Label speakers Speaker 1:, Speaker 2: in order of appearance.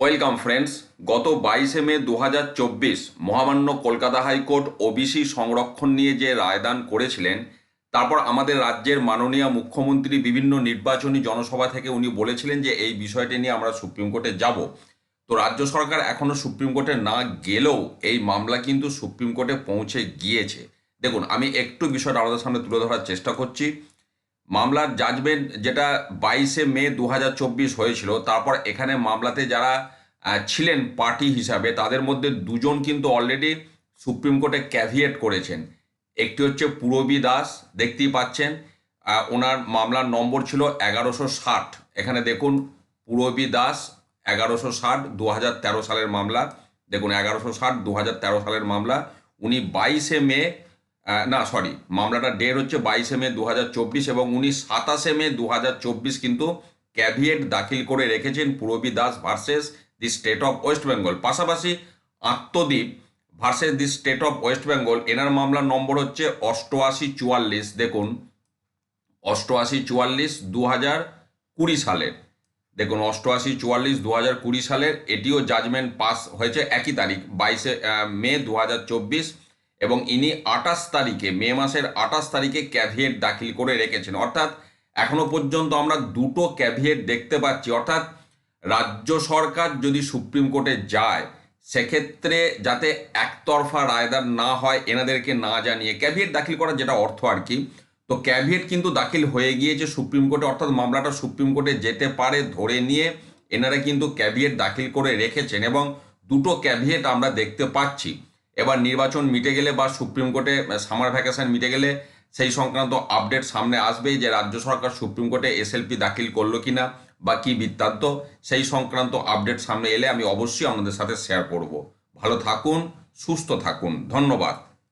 Speaker 1: Welcome friends, গত বাইশে মে দু হাজার চব্বিশ মহামান্য কলকাতা হাইকোর্ট ওবিসি সংরক্ষণ নিয়ে যে রায়দান করেছিলেন, তারপর আমাদের রাজ্যের মাননীয় মুখ্যমন্ত্রী বিভিন্ন নির্বাচনী জনসভা থেকে উনি বলেছিলেন যে এই বিষয়টি নিয়ে আমরা সুপ্রিম কোর্টে যাব। তো রাজ্য সরকার এখনও সুপ্রিম কোর্টে না গেলেও এই মামলা কিন্তু সুপ্রিম কোর্টে পৌঁছে গিয়েছে। দেখুন, আমি একটু বিষয়টা আমাদের সামনে তুলে ধরার চেষ্টা করছি। মামলার জাজমেন্ট যেটা বাইশে মে দু হয়েছিল, তারপর এখানে মামলাতে যারা ছিলেন পার্টি হিসাবে, তাদের মধ্যে দুজন কিন্তু অলরেডি সুপ্রিম কোর্টে ক্যাভিয়েট করেছেন। একটি হচ্ছে পুরবী দাস, দেখতেই পাচ্ছেন ওনার মামলার নম্বর ছিল এগারোশো ষাট। এখানে দেখুন, পুরবী দাস এগারোশো ষাট দু সালের মামলা। দেখুন, এগারোশো ষাট দু সালের মামলা। উনি বাইশে মে না সরি মামলাটা ডেট হচ্ছে বাইশে মে দু হাজার চব্বিশ এবং উনি সাতাশে মে দু হাজার চব্বিশ কিন্তু ক্যাভিয়েট দাখিল করে রেখেছেন Purabi Das versus the state of West Bengal. পাশাপাশি Atmadeep versus the state of West Bengal, এনার মামলার নম্বর হচ্ছে অষ্টআশি চুয়াল্লিশ। দেখুন, অষ্টআশি চুয়াল্লিশ দু হাজার কুড়ি সালের। দেখুন, অষ্টআশি চুয়াল্লিশ দু হাজার কুড়ি সালের, এটিও জাজমেন্ট পাস হয়েছে একই তারিখ, বাইশে মে দু হাজার চব্বিশ। এবং ইনি আঠাশ তারিখে, মে মাসের আঠাশ তারিখে ক্যাভিয়েট দাখিল করে রেখেছেন। অর্থাৎ এখনও পর্যন্ত আমরা দুটো ক্যাভিয়েট দেখতে পাচ্ছি। অর্থাৎ রাজ্য সরকার যদি সুপ্রিম কোর্টে যায়, সেক্ষেত্রে যাতে একতরফা রায়দার না হয়, এনাদেরকে না জানিয়ে ক্যাভিয়েট দাখিল করার যেটা অর্থ আর কি, তো ক্যাভিয়েট কিন্তু দাখিল হয়ে গিয়েছে সুপ্রিম কোর্টে। অর্থাৎ মামলাটা সুপ্রিম কোর্টে যেতে পারে ধরে নিয়ে এনারা কিন্তু ক্যাভিয়েট দাখিল করে রেখেছেন এবং দুটো ক্যাভিয়েট আমরা দেখতে পাচ্ছি। এবার নির্বাচন মিটে গেলে বা সুপ্রিম কোর্টে সামার ভ্যাকেশন মিটে গেলে সেই সংক্রান্ত আপডেট সামনে আসবে যে রাজ্য সরকার সুপ্রিম কোর্টে এসএলপি দাখিল করল কি না বা কী বৃত্তান্ত, সেই সংক্রান্ত আপডেট সামনে এলে আমি অবশ্যই আপনাদের সাথে শেয়ার করব। ভালো থাকুন, সুস্থ থাকুন। ধন্যবাদ।